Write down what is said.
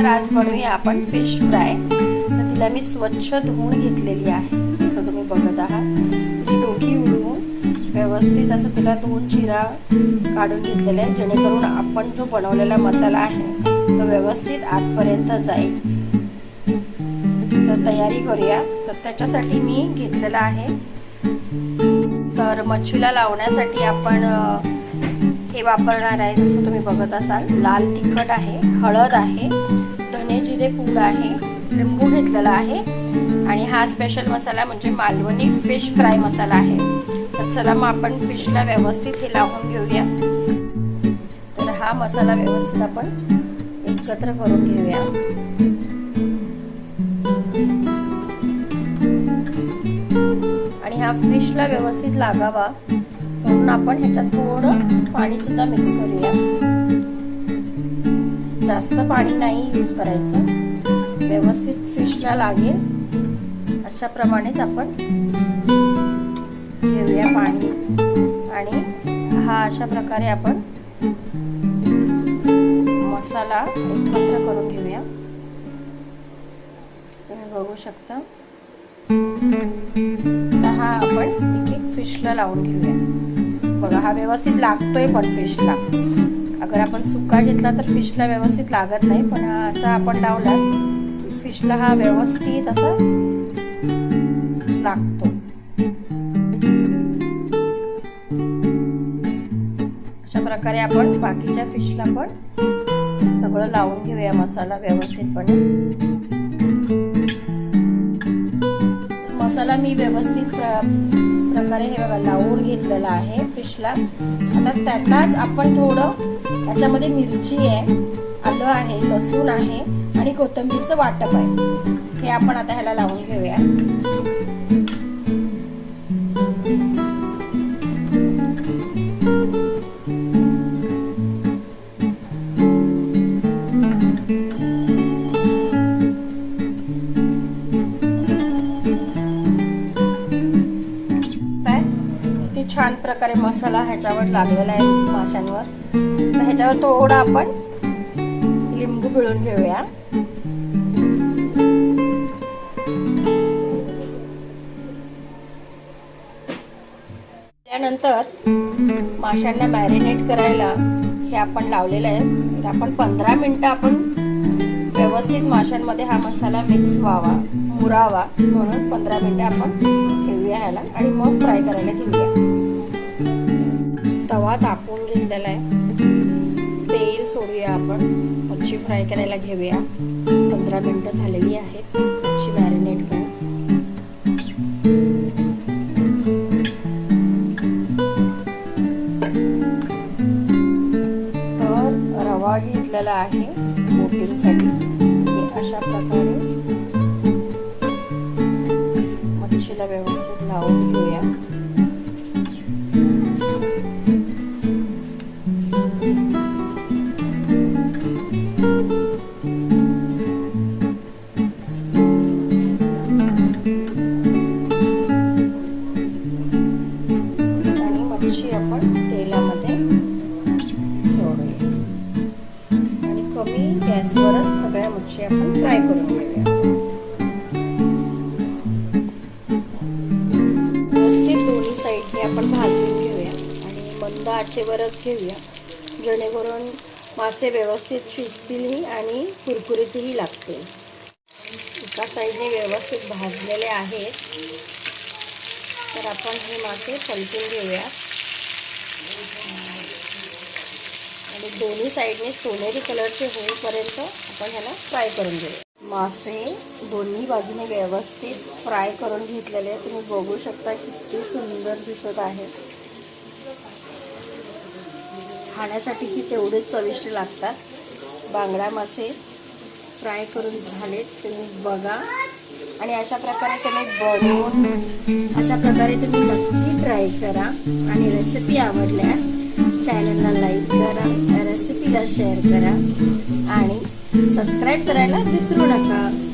तर आज बनवूया आपण फिश फ्राय तर तिला मी स्वच्छ धुवून घेतलेली आहे. जसं तुम्ही बघत आहात. तिची डोकी उडवून व्यवस्थित असं तिला दोन चिरा काढून घेतलेल्या आहे जेणेकरून आपण जो बनवलेला मसाला आहे तो व्यवस्थित आतपर्यंत जाईल. तर तयारी करूया. तर त्याच्यासाठी मी घेतलेला आहे. तर मच्छीला लावण्यासाठी आपण हे वापरणार आहे जसं तुम्ही बघत असाल. लाल तिखट आहे हळद आहे धने जिरे पूड आहे लिंबू घेतलेला आहे आणि हा स्पेशल मसाला म्हणजे मालवणी फिश फ्राय मसाला आहे. तर चला मग आपण फिशला व्यवस्थित हे लावून घेऊया. तर हा मसाला व्यवस्थित आपण एकत्र करून घेऊया. आणि हा फिशला व्यवस्थित लागावा. म्हणून आपण ह्याच्यात थोडं पाणी सुद्धा मिक्स करूया. जास्त पाणी नाही यूज करायचं. व्यवस्थित फिशला लागेल. अशा प्रमाणेच आपण घेऊया पाणी. आणि हा अशा प्रकारे आपण मसाला एकत्र करून घेऊया. तुम्ही बघू शकता. तर हा आपण एक एक फिशला लावून घेऊया. बघा हा व्यवस्थित लागतोय पण फिशला अगर आपण सुका घेतला तर फिशला व्यवस्थित लागत नाही पण असा आपण लावला फिशला हा व्यवस्थित असा लागतो. अशा प्रकारे आपण बाकीच्या फिशला पण सगळं लावून घेऊया मसाला व्यवस्थितपणे. मसाला मी व्यवस्थित प्र प्रकारे हे बघा लावून घेतलेला आहे फिशला. आता त्यातलाच आपण थोडं त्याच्यामध्ये मिरची आहे आलं आहे लसूण आहे आणि कोथिंबीरचं वाटप आहे. हे आपण आता ह्याला लावून घेऊया. छान प्रकारे मसाला ह्याच्यावर लागलेला आहे माशांवर. तर ह्याच्यावर थोडा आपण लिंबू पिळून घेऊया. त्यानंतर माशांना मॅरिनेट करायला हे आपण लावलेलं आहे. तर आपण पंधरा मिनिटं आपण व्यवस्थित माशांमध्ये हा मसाला मिक्स व्हावा मुरावा म्हणून पंधरा मिनिटं आपण ठेवूया ह्याला आणि मग फ्राय करायला ठेवूया. तवा तापवून घेतलेला आहे. तेल सोडूया आपण. मच्छी फ्राय करायला घेऊया. पंधरा मिनटं झालेली आहेत. मच्छी मॅरिनेट करून तर रवा घेतलेला आहे कोटिंगसाठी अशा प्रकारे मच्छीला व्यवस्थित लावून घेऊया. सगळ्या आपण फ्राय करून घेऊया व्यवस्थित दोन्ही साईडने आपण भाजून घेऊया आणि मंद आचेवरच घेऊया. जेणेकरून मासे व्यवस्थित शिजतीलही आणि कुरकुरीतही लागतील. एका साईडने व्यवस्थित भाजलेले आहेत. तर आपण हे मासे पलटून घेऊया. आणि दोन्ही साईडने सोनेरी कलरचे होईपर्यंत आपण ह्याला फ्राय करून घेऊया मासे दोन्ही बाजूने व्यवस्थित फ्राय करून घेतलेले तुम्ही बघू शकता किती सुंदर दिसत आहे. खाण्यासाठी ही तेवढेच चविष्ट लागतात. बांगडा मासे फ्राय करून झालेत. तुम्ही बघा. आणि अशा प्रकारे तुम्ही बनवून अशा प्रकारे तुम्ही नक्की ट्राय करा. आणि रेसिपी आवडल्यास चॅनलला लाईक रेसिपीला शेअर करा. आणि सबस्क्राईब करायला विसरू नका.